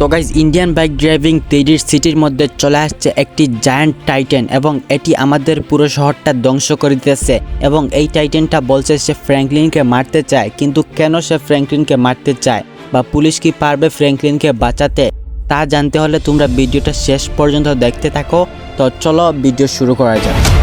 তো guys Indian bike driving তিরির সিটির মধ্যে চলে আসছে একটি জায়ান্ট টাইটেন এবং এটি আমাদের পুরো শহরটা ধ্বংস করে দিতেছে এবং এই টাইটেনটা বলছে সে ফ্র্যাঙ্কলিনকে মারতে চায়, কিন্তু কেন সে ফ্র্যাঙ্কলিনকে মারতে চায় বা পুলিশ কি পারবে ফ্র্যাঙ্কলিনকে বাঁচাতে, তা জানতে হলে তোমরা ভিডিওটা শেষ পর্যন্ত দেখতে থাকো। তো চলো ভিডিও শুরু করা যাক।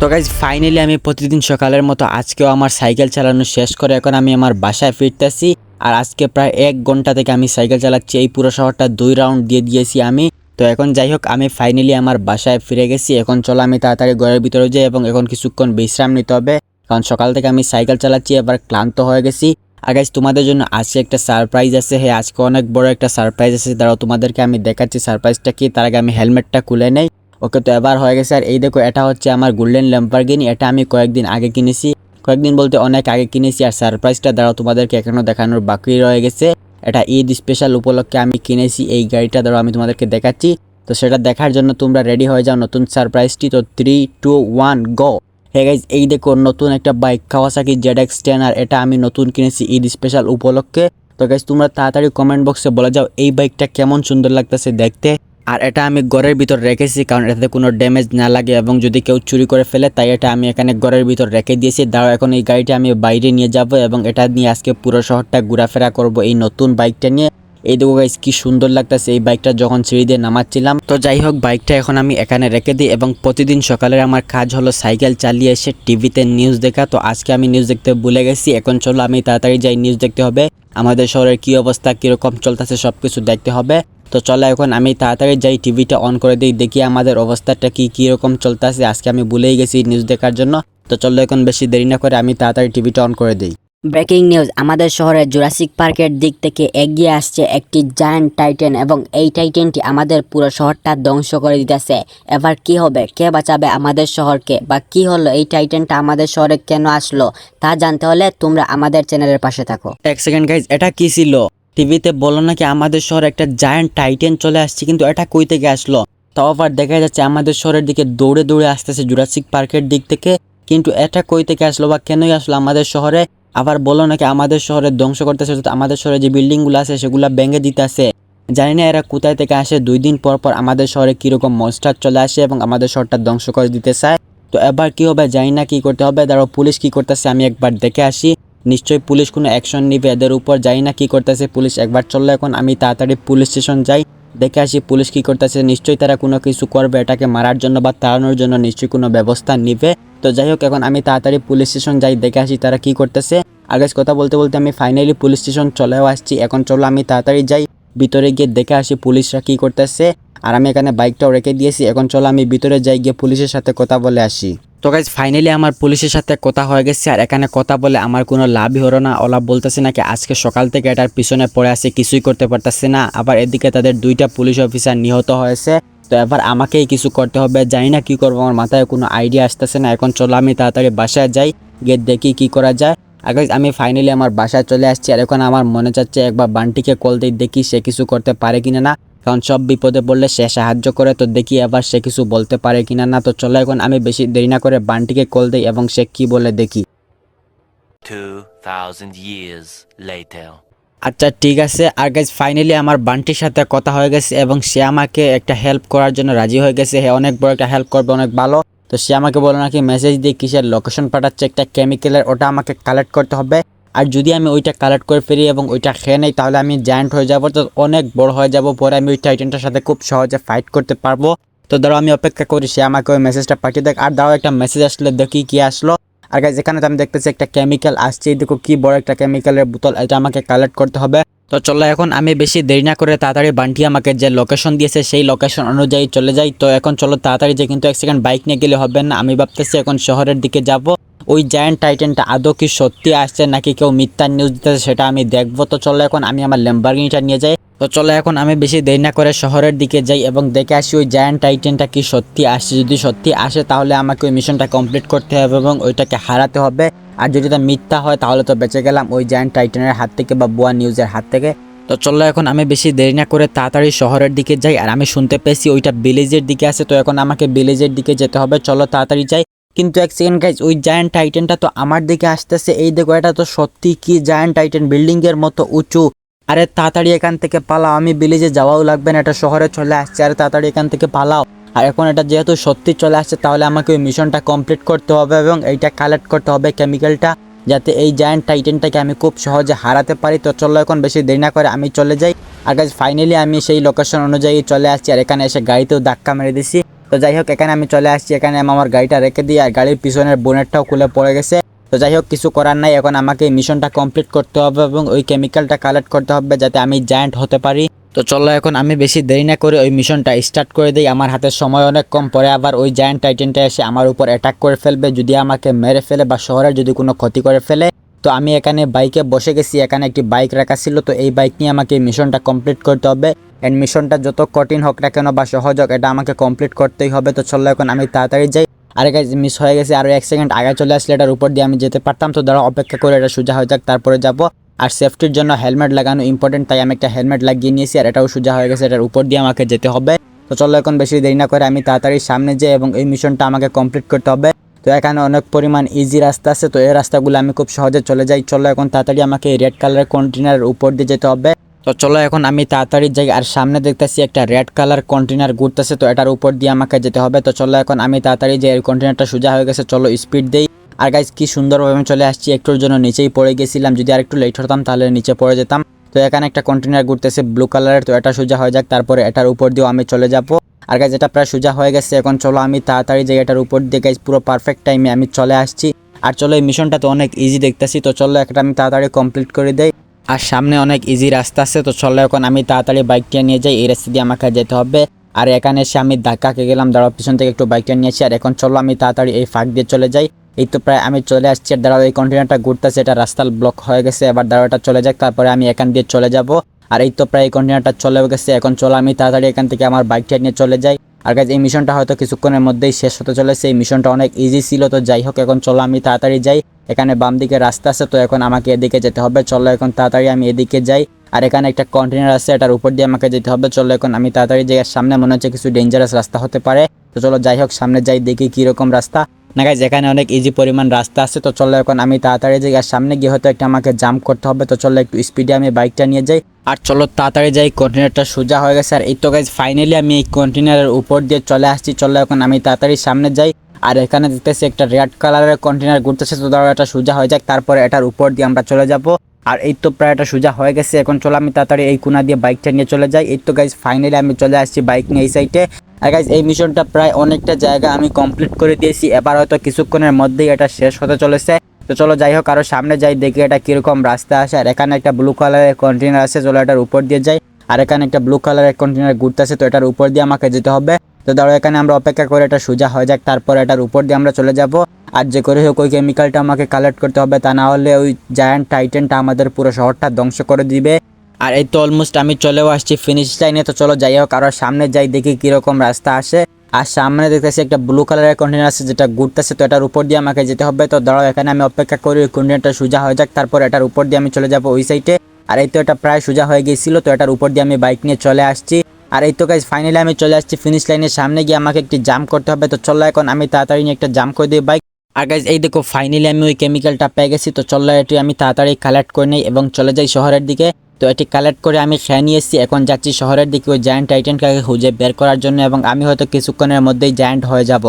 তো গাইজ ফাইনালি আমি প্রতিদিন সকালের মতো আজকেও আমার সাইকেল চালানো শেষ করে এখন আমি আমার বাসায় ফিরতেছি। আর আজকে প্রায় এক ঘণ্টা থেকে আমি সাইকেল চালাচ্ছি। এই পুরো শহরটা দুই রাউন্ড দিয়ে দিয়েছি আমি। তো এখন যাই হোক, আমি ফাইনালি আমার বাসায় ফিরে গেছি। এখন চলো আমি তাড়াতাড়ি ঘরের ভিতরে যাই এবং এখন কিছুক্ষণ বিশ্রাম নিতে হবে। কারণ সকাল থেকে আমি সাইকেল চালাচ্ছি, এবার ক্লান্ত হয়ে গেছি। আর গাইজ তোমাদের জন্য আজকে একটা সারপ্রাইজ আছে। হ্যাঁ আজকে অনেক বড় একটা সারপ্রাইজ আছে। দাঁড়াও, তোমাদেরকে আমি দেখাচ্ছি সারপ্রাইজটা কি? তার আগে আমি হেলমেটটা খুলে নেই। ওকে তো এবার হয়ে গেছে। আর এই দেখো, এটা হচ্ছে আমার গোল্ডেন ল্যাম্পারগিনি এটা আমি কয়েকদিন আগে কিনেছি। কয়েকদিন বলতে অনেক আগে কিনেছি। আর সারপ্রাইজটা দ্বারা তোমাদেরকে এখনও দেখানোর বাকি রয়ে গেছে। এটা ঈদ স্পেশাল উপলক্ষে আমি কিনেছি। এই গাড়িটা দ্বারা আমি তোমাদেরকে দেখাচ্ছি। তো সেটা দেখার জন্য তোমরা রেডি হয়ে যাও নতুন সারপ্রাইজটি তো three two one go hey guys এই দেখো, নতুন একটা bike Kawasaki Z X ten আর এটা আমি নতুন কিনেছি ঈদ স্পেশাল উপলক্ষে। তো গাইজ তোমরা তাড়াতাড়ি কমেন্ট বক্সে বলে যাও, এই বাইকটা কেমন সুন্দর লাগতেছে দেখতে। আর এটা আমি ঘরের ভিতর রেখেছি, কারণ এটাতে কোনো ড্যামেজ না লাগে এবং যদি কেউ চুরি করে ফেলে, তাই এটা আমি এখানে ঘরের ভিতর রেখে দিয়েছি। দাঁড়াও, এখন এই গাড়িটা আমি বাইরে নিয়ে যাব এবং এটা নিয়ে আজকে পুরো শহরটা ঘোরাফেরা করব এই নতুন বাইকটা নিয়ে। এই দেখো গাইস কি সুন্দর লাগতেছে। এই বাইকটা যখন সিঁড়ি দিয়ে নামাচ্ছিলাম, তো যাই হোক বাইকটা এখন আমি এখানে রেখে দিই এবং প্রতিদিন সকালে আমার কাজ হলো সাইকেল চালিয়ে এসে টিভিতে নিউজ দেখা। তো আজকে আমি নিউজ দেখতে ভুলে গেছি, এখন চলো আমি তাড়াতাড়ি যাই নিউজ দেখতে হবে। আমাদের শহরের কি অবস্থা, কীরকম চলতেছে সব কিছু দেখতে হবে। তো চলো এখন আমি তাড়াতাড়ি যাই টিভিটা অন করে দিই, দেখি আমাদের অবস্থাটা কি, কীরকম চলতেছে। আজকে আমি ভুলেই গেছি নিউজ দেখার জন্য। তো চলো এখন বেশি দেরি না করে আমি তাড়াতাড়ি টিভিটা অন করে দিই। ব্রেকিং নিউজ, আমাদের শহরে জুরাসিক পার্কের দিক থেকে এগিয়ে আসছে একটি জায়ান্ট টাইটেন এবং এই টাইটেনটি আমাদের পুরো শহরটা ধ্বংস করে দিতেছে। এবার কি হবে? কে বাঁচাবে আমাদের শহরকে? বা কি হলো? এই টাইটেনটা আমাদের শহরে কেন আসলো? তা জানতে হলে তোমরা আমাদের চ্যানেলের পাশে থাকো। এক সেকেন্ড গাইজ এটা কি ছিল? টিভিতে বলল নাকি আমাদের শহরে একটা জায়ান্ট টাইটেন চলে আসছে, কিন্তু এটা কই থেকে আসলো? তাও আবার দেখা যাচ্ছে আমাদের শহরের দিকে দৌড়ে দৌড়ে আসতেছে জুরাসিক পার্কের দিক থেকে, কিন্তু এটা কই থেকে আসলো বা কেনই আসলো আমাদের শহরে? আবার বলল নাকি আমাদের শহরে ধ্বংস করতেছে আমাদের শহরে যে বিল্ডিংগুলো আছে সেগুলো ভেঙে দিতেছে। জানি না এরা কোথায় থেকে আসে, দুই দিন পর পর আমাদের শহরে কীরকম মনস্টার চলে আসে এবং আমাদের শহরটা ধ্বংস করে দিতে চায় তো এবার কি হবে, জানি না কি করতে হবে, দাঁড়াও পুলিশ কি করতেছে আমি একবার দেখে আসি। নিশ্চয়ই পুলিশ কোনো অ্যাকশন নিবে এদের উপর, জানি না কি করতেছে, পুলিশ একবার চলল এখন, আমি তাড়াতাড়ি পুলিশ স্টেশন যাই। দেখে আসি পুলিশ কি করতেছে। নিশ্চয়ই তারা কোনো কিছু করবে, এটাকে মারার জন্য বা তাড়ানোর জন্য নিশ্চয়ই কোনো ব্যবস্থা নিবে। তো যাই হোক, এখন আমি তাড়াতাড়ি পুলিশ স্টেশন যাই, দেখে আসি তারা কি করতেছে। আগে কথা বলতে বলতে আমি ফাইনালি পুলিশ স্টেশন চলেও আসছি। এখন চলো আমি তাড়াতাড়ি যাই, ভিতরে গিয়ে দেখে আসি পুলিশরা কি করতেছে। আর আমি এখানে বাইকটাও রেখে দিয়েছি। এখন চলো আমি ভিতরে যাই, গিয়ে পুলিশের সাথে কথা বলে আসি। তো গাইজ ফাইনালি আমার পুলিশের সাথে কথা হয়ে গেছে আর এখানে কথা বলে আমার কোনো লাভই হলো না। ওলা বলতেছে নাকি আজকে সকাল থেকে এটার পিছনে পড়ে আছে, কিছুই করতে পারতেছে না। আবার এদিকে তাদের দুইটা পুলিশ অফিসার নিহত হয়েছে। তো এবার আমাকেই কিছু করতে হবে। জানি না কি করব, আমার মাথায় কোনো আইডিয়া আসতেছে না। এখন চলো আমি তাড়াতাড়ি বাসায় যাই, গিয়ে দেখি কি করা যায়। আগে আমি ফাইনালি আমার বাসায় চলে আসছি। আর এখন আমার মনে চাচ্ছে একবার বান্টিকে কল দিয়ে দেখি সে কিছু করতে পারে কিনা না। কারণ সব বিপদে পড়লে সে সাহায্য করে। তো দেখি এবার সে কিছু বলতে পারে কিনা না। তো চলো এখন আমি বেশি দেরি না করে বান্টিকে কল দিই এবং সে কি বলে দেখি। 2,000 years later. আচ্ছা ঠিক আছে। আর গাইজ ফাইনালি আমার বান্টির সাথে কথা হয়ে গেছে এবং সে আমাকে একটা হেল্প করার জন্য রাজি হয়ে গেছে। হ্যাঁ অনেক বড় একটা হেল্প করবে অনেক ভালো। তো সে আমাকে বলো নাকি মেসেজ দিয়ে কিসের লোকেশন পাঠাচ্ছে একটা কেমিক্যালের ওটা আমাকে কালেক্ট করতে হবে। আর যদি আমি ওইটা কালেক্ট করে ফেরি এবং ওইটা খেয়ে নেই, তাহলে আমি জায়ান্ট হয়ে যাব। তো অনেক বড় হয়ে যাব পরে আমি ওই টাইটেনটার সাথে খুব সহজে ফাইট করতে পারব। তো ধরো আমি অপেক্ষা করি, সে আমাকে ওই মেসেজটা পাঠিয়ে দেখ আর দাও একটা মেসেজ আসলে, দেখি কি আসলো। আর গাইজ এখানে তো আমি দেখতেছি একটা কেমিক্যাল আসছে। দেখো কি বড় একটা কেমিক্যালের বোতল, এটা আমাকে কালেক্ট করতে হবে। তো চলো, এখন আমি বেশি দেরি না করে তাড়াতাড়ি বান্টি আমাকে যে লোকেশন দিয়েছে, সেই লোকেশন অনুযায়ী চলে যাই। তো এখন চলো তাড়াতাড়ি, যে কিন্তু এক সেকেন্ড বাইক নিয়ে গেলে হবে না। আমি ভাবতেছি এখন শহরের দিকে যাব। ওই জায়ান্ট টাইটেনটা আদৌ কি সত্যি আসছে নাকি কেউ মিথ্যা নিউজ দিতেছে সেটা আমি দেখব। তো চলো এখন আমি আমার ল্যাম্বারগিনিটা নিয়ে যাই। তো চলো এখন আমি বেশি দেরি না করে শহরের দিকে যাই এবং দেখে আসি ওই জায়ান্ট টাইটেনটা কি সত্যি আসছে। যদি সত্যি আসে তাহলে আমাকে ওই মিশনটা কমপ্লিট করতে হবে এবং ওইটাকে হারাতে হবে। আর যদি তা মিথ্যা হয় তাহলে তো বেঁচে গেলাম ওই জায়ান্ট টাইটেনের হাত থেকে বা বোয়া নিউজের হাত থেকে। তো চলো এখন আমি বেশি দেরি না করে তাড়াতাড়ি শহরের দিকে যাই। আর আমি শুনতে পেয়েছি ওইটা ভিলেজের দিকে আছে। তো এখন আমাকে ভিলেজের দিকে যেতে হবে। চলো তাড়াতাড়ি যাই। কিন্তু এক সেকেন্ড গাইজ ওই জায়ান্ট টাইটেনটা তো আমার দিকে আসতেছে। এই দেখো, এটা তো সত্যি কি জায়ান্ট টাইটেন বিল্ডিং এর মতো উঁচু। আরে তাড়াতাড়ি এখান থেকে পালাও, আমি বিলেজে যাওয়াও লাগবে না, এটা শহরে চলে আসছে। আরে তাড়াতাড়ি এখান থেকে পালাও। আর এখন এটা যেহেতু সত্যি চলে আসছে, তাহলে আমাকে ওই মিশনটা কমপ্লিট করতে হবে এবং এইটা কালেক্ট করতে হবে কেমিক্যালটা যাতে এই জায়ান্ট টাইটেনটাকে আমি খুব সহজে হারাতে পারি। তো চলো এখন বেশি দেরি না করে আমি চলে যাই। আর গাইজ ফাইনালি আমি সেই লোকেশন অনুযায়ী চলে আসছি, আর এখানে এসে গাড়িতেও ধাক্কা মেরে দিছি। তো যাই হোক এখানে আমি চলে আসছি। এখানে আমি আমার গাড়িটা রেখে দিই আর গাড়ির পিছনের বোনেটটাও খুলে পড়ে গেছে। তো যাই হোক কিছু করার নাই। এখন আমাকে মিশনটা কমপ্লিট করতে হবে এবং ওই কেমিক্যালটা কালেক্ট করতে হবে যাতে আমি জায়ান্ট হতে পারি। তো চলো, এখন আমি বেশি দেরি না করে ওই মিশনটা স্টার্ট করে দিই। আমার হাতে সময় অনেক কম, পরে আবার ওই জায়ান্ট টাইটেনটা এসে আমার উপর অ্যাটাক করে ফেলবে, যদি আমাকে মেরে ফেলে বা শহরের যদি কোনো ক্ষতি করে ফেলে। তো আমি এখানে বাইকে বসে গেছি। এখানে একটি বাইক রাখা ছিল। তো এই বাইক নিয়ে আমাকে মিশনটা কমপ্লিট করতে হবে। এন্ড মিশনটা যত কঠিন হোক না কেন বা সহজ হোক, এটা আমাকে কমপ্লিট করতেই হবে। তো চলো এখন আমি তাড়াতাড়ি যাই। আরে গাইজ মিস হয়ে গেছে। আরও এক সেকেন্ড আগে চলে আসলে এটার উপর দিয়ে আমি যেতে পারতাম। তো দাঁড়া অপেক্ষা করে এটা সোজা হয়ে যাক, তারপরে যাব। আর সেফটির জন্য হেলমেট লাগানো ইম্পর্টেন্ট তাই আমি একটা হেলমেট লাগিয়ে নিয়েছি আর এটাও সোজা হয়ে গেছে। এটার উপর দিয়ে আমাকে যেতে হবে। তো চলো এখন বেশি দেরি না করে আমি তাড়াতাড়ি সামনে যাই এবং এই মিশনটা আমাকে কমপ্লিট করতে হবে। তো এখানে অনেক পরিমাণ ইজি রাস্তা আছে। তো এই রাস্তাগুলো আমি খুব সহজে চলে যাই। চলো এখন তাড়াতাড়ি আমাকে রেড কালারের কন্টেনারের উপর দিয়ে যেতে হবে। তো চলো এখন আমি তাড়াতাড়ি যাই, আর সামনে দেখতেছি একটা রেড কালার কন্টেনার ঘুরতেছে, তো এটার উপর দিয়ে আমাকে যেতে হবে। তো চলো এখন আমি তাড়াতাড়ি যাই, এই কন্টেনারটা সোজা হয়ে গেছে, চলো স্পিড দেই। আর গাইজ কি সুন্দরভাবে আমি চলে আসছি একটুর জন্য নিচেই পড়ে গেছিলাম, যদি আর একটু লেট হতাম, তাহলে নিচে পড়ে যেতাম। তো এখানে একটা কন্টেনার ঘুরতেছে ব্লু কালারের তো এটা সোজা হয়ে যাক, তারপরে এটার উপর দিয়েও আমি চলে যাব। আর গাইজ এটা প্রায় সোজা হয়ে গেছে, এখন চলো আমি তাড়াতাড়ি যাই, এটার উপর দিয়ে গাইজ পুরো পারফেক্ট টাইমে আমি চলে আসছি। আর চলো, এই মিশনটা তো অনেক ইজি দেখতেছি, তো চলো, একটা আমি তাড়াতাড়ি কমপ্লিট করে দেই। আর সামনে অনেক ইজি রাস্তা আছে, তো চলো এখন আমি তাড়াতাড়ি বাইকটা নিয়ে যাই, এই রাস্তা দিয়ে আমাকে যেতে হবে। আর এখানে এসে আমি ধাক্কা খেয়ে গেলাম, দাঁড়াও, পিছন থেকে একটু বাইকটা নিয়েছি আর এখন চলো আমি তাড়াতাড়ি এই ফাঁক দিয়ে চলে যাই। এই তো প্রায় আমি চলে আসছি, আর দাঁড়াও, এই কন্টেনারটা ঘুরতেছে, এটা রাস্তা ব্লক হয়ে গেছে। এবার দাঁড়াওটা চলে যাক, তারপরে আমি এখান দিয়ে চলে যাব। আর এই তো প্রায় এই কন্টেনারটা চলে গেছে। এখন চলো আমি তাড়াতাড়ি এখান থেকে আমার বাইকটা নিয়ে চলে যাই। আর গাইজ এই মিশনটা হয়তো কিছুক্ষণের মধ্যেই শেষ হতে চলেছে। এই মিশনটা অনেক ইজি ছিল, তো যাই হোক, এখন চলো আমি তাড়াতাড়ি যাই। এখানে বাম দিকে রাস্তা আছে, তো এখন আমাকে এদিকে যেতে হবে। চলো এখন তাড়াতাড়ি আমি এদিকে যাই। আর এখানে একটা কন্টেনার আছে, এটার উপর দিয়ে আমাকে যেতে হবে। চলো এখন আমি তাড়াতাড়ি যাই। সামনে মনে হচ্ছে কিছু ডেঞ্জারাস রাস্তা হতে পারে। তো চলো যাই হোক, সামনে যাই, দেখি কীরকম রাস্তা। না গাইজ এখানে অনেক ইজি পরিমাণ রাস্তা আছে, তো চলো এখন আমি তাড়াতাড়ি যাই, আর সামনে গিয়ে হয়তো একটা আমাকে জাম্প করতে হবে, তো চলো একটু স্পিডে আমি বাইকটা নিয়ে যাই, আর চলো তাড়াতাড়ি যাই কন্টেনারটা সোজা হয়ে গেছে, আর এই তো গাইজ ফাইনালি আমি এই কন্টেনারের উপর দিয়ে চলে আসছি, চলো এখন আমি তাড়াতাড়ি সামনে যাই, আর এখানে দেখতেছি একটা রেড কালারের কন্টেনার ঘুরতেছে, তো ধরো এটা সোজা হয়ে যাক, তারপরে এটার উপর দিয়ে আমরা চলে যাব, আর এই তো প্রায় এটা সোজা হয়ে গেছে, এখন চলো আমি তাড়াতাড়ি এই কোনা দিয়ে বাইকটা নিয়ে চলে যাই, এই তো গাইজ ফাইনালি আমি চলে আসছি বাইক নিয়ে এই সাইডে আর গাইজ এই মিশনটা প্রায় অনেকটা জায়গা আমি কমপ্লিট করে দিয়েছি। এবার হয়তো কিছুক্ষণের মধ্যেই এটা শেষ হতে চলেছে। তো চলো যাই হোক, আরও সামনে যাই, দেখি এটা কীরকম রাস্তা আসে। আর এখানে একটা ব্লু কালারের কন্টেনার আছে, চলো এটার উপর দিয়ে যাই। আর এখানে একটা ব্লু কালারের কন্টেনার ঘুরতেছে তো এটার উপর দিয়ে আমাকে যেতে হবে। তো ধরো এখানে আমরা অপেক্ষা করে এটা সোজা হয়ে যাক, তারপর এটার উপর দিয়ে আমরা চলে যাব। আর যে করে হোক, ওই কেমিক্যালটা আমাকে কালেক্ট করতে হবে। তা না হলে ওই জায়ান্ট টাইটেনটা আমাদের পুরো শহরটা ধ্বংস করে দিবে। আর এই তো অলমোস্ট আমি চলেও আসছি ফিনিশ লাইনে তো চলো যাই হোক, আরও সামনে যাই, দেখি কীরকম রাস্তা আসে। আর সামনে দেখতেছি একটা ব্লু কালারের কন্টেনার আছে যেটা ঘুরতেছে, তো এটার উপর দিয়ে আমাকে যেতে হবে। তো দাঁড়াও, এখানে আমি অপেক্ষা করি, ওই কন্টেনারটা সোজা হয়ে যাক, তারপর এটার উপর দিয়ে আমি চলে যাব ওই সাইডে আর এই তো এটা প্রায় সোজা হয়ে গিয়েছিল, তো এটার উপর দিয়ে আমি বাইক নিয়ে চলে আসছি। আর এই তো গাইজ ফাইনালি আমি চলে আসছি ফিনিশ লাইনের সামনে, গিয়ে আমাকে একটি জাম্প করতে হবে। তো চলো এখন আমি তাড়াতাড়ি নিয়ে একটা জাম্প করে দিই বাইক আর গাইজ এই দেখো ফাইনালি আমি ওই কেমিক্যালটা পেয়ে গেছি। তো চলো এটি আমি তাড়াতাড়ি কালেক্ট করে নিই এবং চলে যাই শহরের দিকে। তো এটি কালেক্ট করে আমি খেয়ে নিয়ে এসেছি এখন যাচ্ছি শহরের দিকে ওই জায়ান্ট টাইটেনটাকে খুঁজে বের করার জন্য এবং আমি হয়তো কিছুক্ষণের মধ্যেই জায়ান্ট হয়ে যাব।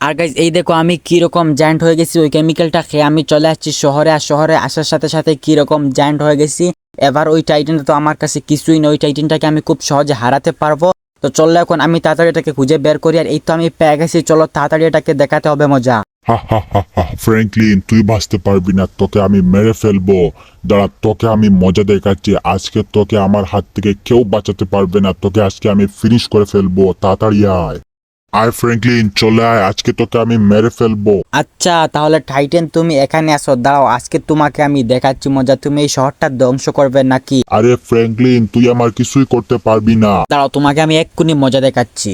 আর গাইজ এই দেখো আমি কীরকম জায়ান্ট হয়ে গেছি, ওই কেমিক্যালটা খেয়ে আমি চলে আসছি শহরে। আর শহরে আসার সাথে সাথে কীরকম জায়ান্ট হয়ে গেছি, এবার ওই টাইটেনটা তো আমার কাছে কিছুই না ওই টাইটেনটাকে আমি খুব সহজে হারাতে পারব। তো চললে এখন আমি তাড়াতাড়ি এটাকে খুঁজে বের করি। আর এই তো আমি পেয়ে গেছি। চলো তাড়াতাড়ি এটাকে দেখাতে হবে মজা। ফ্র্যাঙ্কলিন তুই বাঁচতে পারবি না তোকে আমি মেরে ফেলব। দাঁড়া তোকে আমি মজা দেখাচ্ছি। আজকে তোকে আমার হাত থেকে কেউ বাঁচাতে পারবে না। তোকে আজকে আমি ফিনিশ করে ফেলব। তাড়াতাড়ি আয়। আয় ফ্র্যাঙ্কলিন চলে আয়। আজকে তোকে আমি মেরে ফেলব। আচ্ছা তাহলে টাইটেন তুমি এখানে আসো। দাঁড়াও আজকে তোমাকে আমি দেখাচ্ছি মজা। তুমি এই শহরটা ধ্বংস করবে নাকি? আরে ফ্র্যাঙ্কলিন তুই আমার কিছুই করতে পারবি না। দাঁড়াও তোমাকে আমি এক্ষুনি মজা দেখাচ্ছি।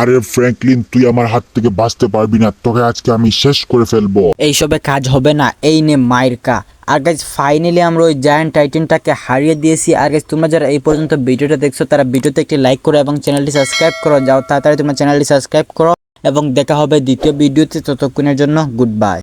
আরে ফ্র্যাঙ্কলিন, তুই আমার হাত থেকে বাঁচতে পারবি না, তোকে আজকে আমি শেষ করে ফেলব। এইসবে কাজ হবে না, এই নে মায়ের কা আর গাইজ ফাইনালি আমরা ওই জায়ান্ট টাইটেনটাকে হারিয়ে দিয়েছি। আর গাইজ তোমরা যারা এই পর্যন্ত ভিডিওটা দেখছ, তারা ভিডিওতে একটি লাইক করো এবং চ্যানেলটি সাবস্ক্রাইব করো। যাও তাড়াতাড়ি তোমরা চ্যানেলটি সাবস্ক্রাইব করো এবং দেখা হবে দ্বিতীয় ভিডিওতে। ততক্ষণের জন্য গুড বাই